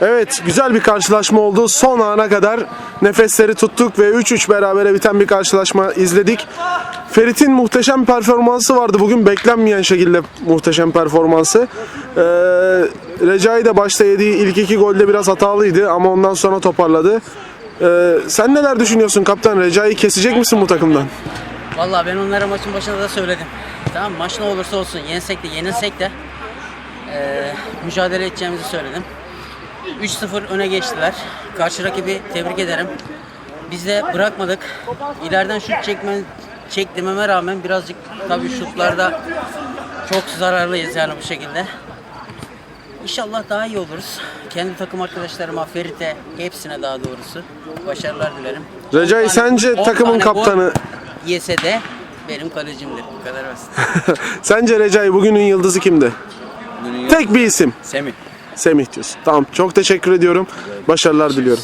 Evet güzel bir karşılaşma oldu. Son ana kadar nefesleri tuttuk ve 3-3 berabere biten bir karşılaşma izledik. Ferit'in muhteşem performansı vardı bugün. Beklenmeyen şekilde muhteşem performansı. Ee, Recai de başta yediği ilk iki golde biraz hatalıydı ama ondan sonra toparladı. Ee, sen neler düşünüyorsun kaptan? Recai'yi kesecek misin bu takımdan? Vallahi ben onlara maçın başında da söyledim. Tamam maç ne olursa olsun yensek de yenilsek de eee, mücadele edeceğimizi söyledim. 3-0 öne geçtiler. Karşı rakibi tebrik ederim. Biz de bırakmadık. İleriden şut çekme, çektirmeme rağmen birazcık tabii şutlarda çok zararlıyız yani bu şekilde. İnşallah daha iyi oluruz. Kendi takım arkadaşlarıma, Ferit'e, hepsine daha doğrusu başarılar dilerim. Recai, sence takımın kaptanı- yese de benim kalecimdir. Bu kadar basit. Sence Recai bugünün yıldızı kimdi? Tek bir isim. Semih. Semih diyorsun. Tamam çok teşekkür ediyorum. Başarılar diliyorum.